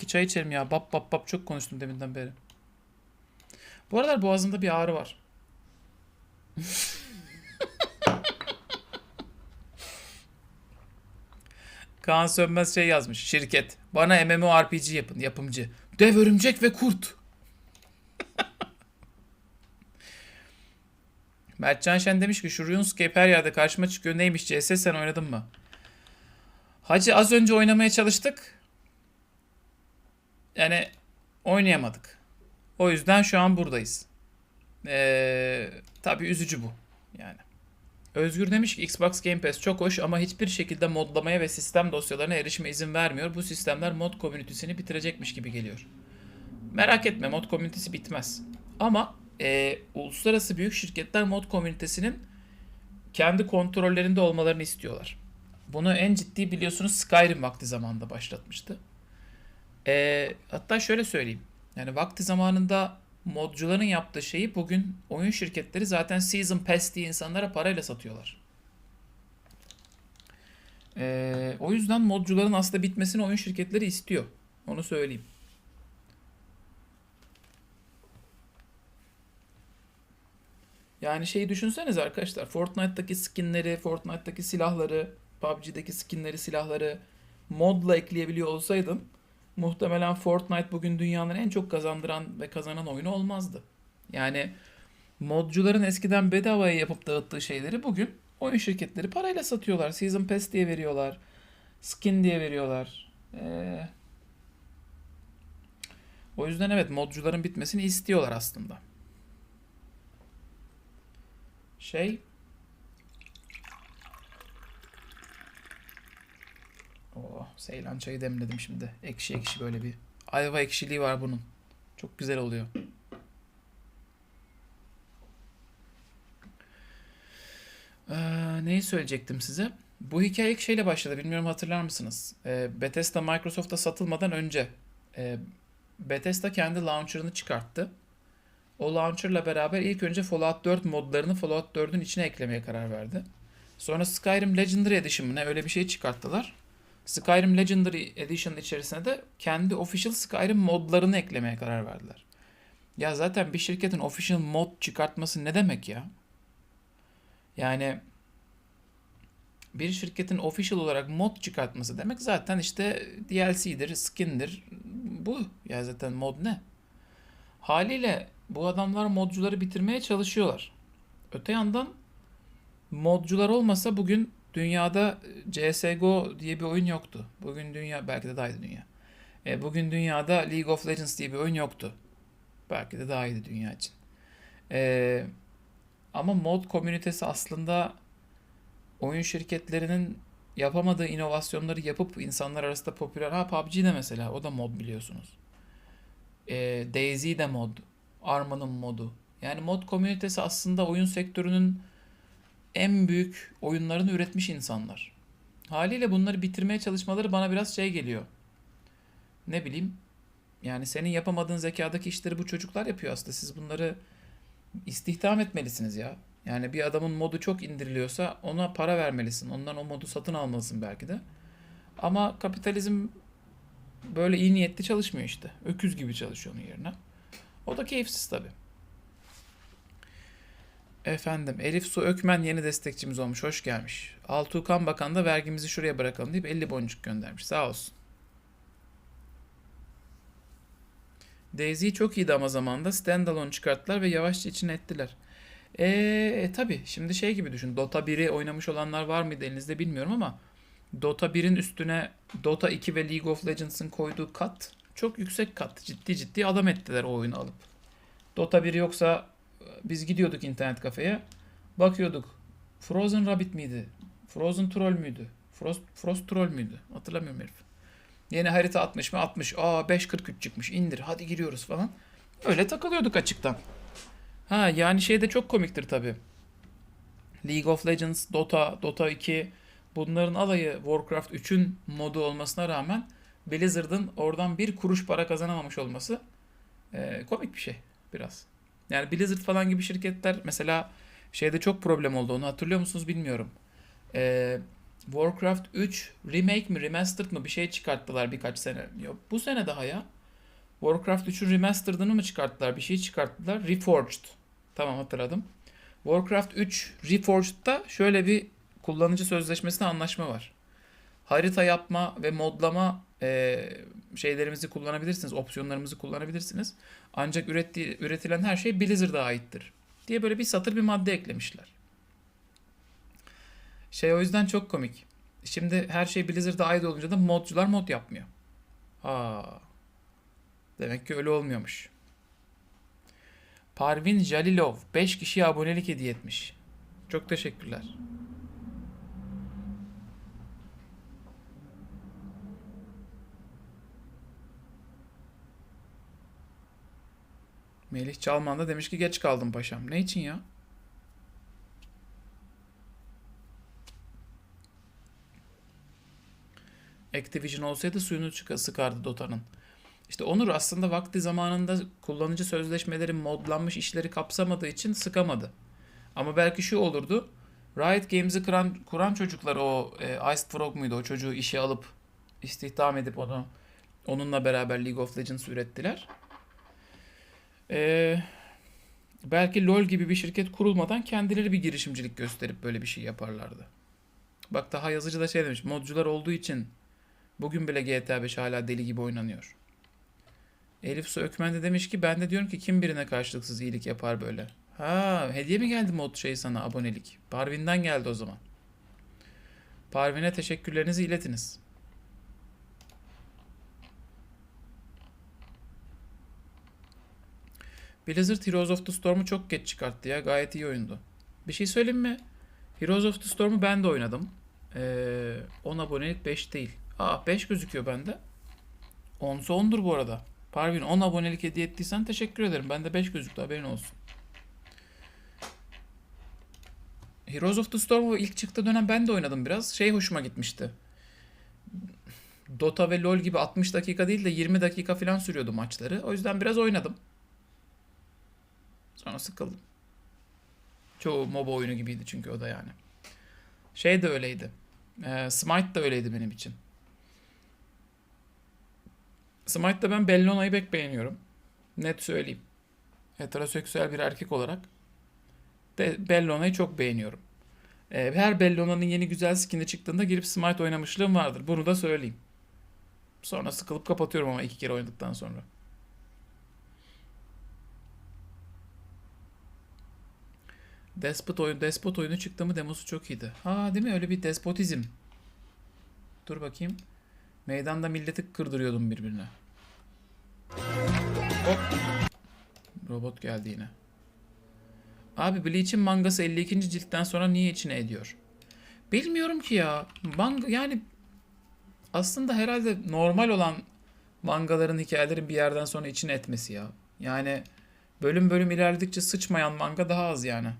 iki çay içelim ya. Bap bap bap çok konuştum deminden beri. Bu aralar boğazımda bir ağrı var. Kaan Sönmez şey yazmış. Şirket. Bana MMORPG yapın. Yapımcı. Dev örümcek ve kurt. Mertcan Şen demiş ki şu RuneScape her yerde karşıma çıkıyor. Neymiş CS sen oynadın mı? Hacı az önce oynamaya çalıştık. Yani oynayamadık. O yüzden şu an buradayız. Ee, tabii üzücü bu. Yani. Özgür demiş ki Xbox Game Pass çok hoş ama hiçbir şekilde modlamaya ve sistem dosyalarına erişime izin vermiyor. Bu sistemler mod komünitesini bitirecekmiş gibi geliyor. Merak etme mod komünitesi bitmez. Ama e, uluslararası büyük şirketler mod komünitesinin kendi kontrollerinde olmalarını istiyorlar. Bunu en ciddi biliyorsunuz Skyrim vakti zamanında başlatmıştı. E, hatta şöyle söyleyeyim. Yani vakti zamanında modcuların yaptığı şeyi bugün oyun şirketleri zaten Season Pass diye insanlara parayla satıyorlar. E, o yüzden modcuların aslında bitmesini oyun şirketleri istiyor. Onu söyleyeyim. Yani şeyi düşünseniz arkadaşlar. Fortnite'daki skinleri, Fortnite'daki silahları, PUBG'deki skinleri, silahları modla ekleyebiliyor olsaydın muhtemelen Fortnite bugün dünyanın en çok kazandıran ve kazanan oyunu olmazdı. Yani modcuların eskiden bedavaya yapıp dağıttığı şeyleri bugün oyun şirketleri parayla satıyorlar. Season Pass diye veriyorlar. Skin diye veriyorlar. Ee, o yüzden evet modcuların bitmesini istiyorlar aslında. Şey Seylan çayı demledim şimdi. Ekşi ekşi böyle bir. Ayva ekşiliği var bunun. Çok güzel oluyor. Ee, neyi söyleyecektim size? Bu hikaye ilk şeyle başladı. Bilmiyorum hatırlar mısınız? Ee, Bethesda Microsoft'a satılmadan önce e, Bethesda kendi launcher'ını çıkarttı. O launcher'la beraber ilk önce Fallout 4 modlarını Fallout 4'ün içine eklemeye karar verdi. Sonra Skyrim Legendary Edition ne öyle bir şey çıkarttılar. Skyrim Legendary Edition içerisine de kendi official Skyrim modlarını eklemeye karar verdiler. Ya zaten bir şirketin official mod çıkartması ne demek ya? Yani bir şirketin official olarak mod çıkartması demek zaten işte DLC'dir, skin'dir. Bu ya zaten mod ne? Haliyle bu adamlar modcuları bitirmeye çalışıyorlar. Öte yandan modcular olmasa bugün dünyada CSGO diye bir oyun yoktu. Bugün dünya belki de daha iyiydi dünya. E, bugün dünyada League of Legends diye bir oyun yoktu. Belki de daha iyiydi dünya için. E, ama mod komünitesi aslında oyun şirketlerinin yapamadığı inovasyonları yapıp insanlar arasında popüler. Ha PUBG de mesela o da mod biliyorsunuz. E, DayZ de mod. Arma'nın modu. Yani mod komünitesi aslında oyun sektörünün en büyük oyunlarını üretmiş insanlar. Haliyle bunları bitirmeye çalışmaları bana biraz şey geliyor. Ne bileyim. Yani senin yapamadığın zekadaki işleri bu çocuklar yapıyor aslında. Siz bunları istihdam etmelisiniz ya. Yani bir adamın modu çok indiriliyorsa ona para vermelisin. Ondan o modu satın almalısın belki de. Ama kapitalizm böyle iyi niyetli çalışmıyor işte. Öküz gibi çalışıyor onun yerine. O da keyifsiz tabii. Efendim Elif Su Ökmen yeni destekçimiz olmuş. Hoş gelmiş. Altuğkan Bakan da vergimizi şuraya bırakalım deyip 50 boncuk göndermiş. Sağ olsun. Daisy çok iyiydi ama zamanda standalone çıkarttılar ve yavaşça içine ettiler. Ee, e, tabi şimdi şey gibi düşün. Dota 1'i oynamış olanlar var mıydı elinizde bilmiyorum ama Dota 1'in üstüne Dota 2 ve League of Legends'ın koyduğu kat çok yüksek kat. Ciddi ciddi adam ettiler o oyunu alıp. Dota 1 yoksa biz gidiyorduk internet kafeye. Bakıyorduk. Frozen Rabbit miydi? Frozen Troll müydü? Frost, Frost Troll müydü? Hatırlamıyorum herif. Yeni harita 60 mı? 60. Aa 5.43 çıkmış. İndir. Hadi giriyoruz falan. Öyle takılıyorduk açıktan. Ha yani şey de çok komiktir tabi. League of Legends, Dota, Dota 2 bunların alayı Warcraft 3'ün modu olmasına rağmen Blizzard'ın oradan bir kuruş para kazanamamış olması e, komik bir şey biraz. Yani Blizzard falan gibi şirketler mesela şeyde çok problem oldu onu hatırlıyor musunuz bilmiyorum. Ee, Warcraft 3 remake mi remastered mı bir şey çıkarttılar birkaç sene. Yok bu sene daha ya. Warcraft 3'ün remastered'ını mı çıkarttılar? Bir şey çıkarttılar. Reforged. Tamam hatırladım. Warcraft 3 Reforged'da şöyle bir kullanıcı sözleşmesinde anlaşma var. Harita yapma ve modlama e, şeylerimizi kullanabilirsiniz, opsiyonlarımızı kullanabilirsiniz. Ancak ürettiği, üretilen her şey Blizzard'a aittir diye böyle bir satır bir madde eklemişler. Şey o yüzden çok komik. Şimdi her şey Blizzard'a ait olunca da modcular mod yapmıyor. Aa. Demek ki öyle olmuyormuş. Parvin Jalilov 5 kişiye abonelik hediye etmiş. Çok teşekkürler. Melih Çalman da demiş ki geç kaldım paşam. Ne için ya? Activision olsaydı suyunu çıka sıkardı Dota'nın. İşte Onur aslında vakti zamanında kullanıcı sözleşmeleri modlanmış işleri kapsamadığı için sıkamadı. Ama belki şu olurdu. Riot Games'i kuran, kuran çocuklar o e, Iced Frog muydu? O çocuğu işe alıp istihdam edip onu onunla beraber League of Legends ürettiler. Ee, belki LoL gibi bir şirket kurulmadan kendileri bir girişimcilik gösterip böyle bir şey yaparlardı. Bak daha yazıcı da şey demiş. Modcular olduğu için bugün bile GTA 5 hala deli gibi oynanıyor. Elif Su Ökmen de demiş ki ben de diyorum ki kim birine karşılıksız iyilik yapar böyle. Ha hediye mi geldi mod şey sana abonelik? Parvin'den geldi o zaman. Parvin'e teşekkürlerinizi iletiniz. Blizzard Heroes of the Storm'u çok geç çıkarttı ya. Gayet iyi oyundu. Bir şey söyleyeyim mi? Heroes of the Storm'u ben de oynadım. Ee, 10 abonelik 5 değil. Aa 5 gözüküyor bende. 10'sa 10'dur bu arada. Parvin 10 abonelik hediye ettiysen teşekkür ederim. Bende 5 gözüktü haberin olsun. Heroes of the Storm'u ilk çıktığı dönem ben de oynadım biraz. Şey hoşuma gitmişti. Dota ve LoL gibi 60 dakika değil de 20 dakika falan sürüyordu maçları. O yüzden biraz oynadım. Sonra sıkıldım. Çoğu MOBA oyunu gibiydi çünkü o da yani. Şey de öyleydi. Ee, Smite de öyleydi benim için. Smite'da ben Bellona'yı pek beğeniyorum. Net söyleyeyim. Heteroseksüel bir erkek olarak de Bellona'yı çok beğeniyorum. Ee, her Bellona'nın yeni güzel skin'i çıktığında girip Smite oynamışlığım vardır. Bunu da söyleyeyim. Sonra sıkılıp kapatıyorum ama iki kere oynadıktan sonra. Despot oyun, Despot oyunu çıktı mı demosu çok iyiydi. Ha değil mi? Öyle bir despotizm. Dur bakayım. Meydanda milleti kırdırıyordum birbirine. Hop. Robot geldi yine. Abi Bleach'in mangası 52. ciltten sonra niye içine ediyor? Bilmiyorum ki ya. Manga yani aslında herhalde normal olan mangaların hikayelerin bir yerden sonra içine etmesi ya. Yani bölüm bölüm ilerledikçe sıçmayan manga daha az yani.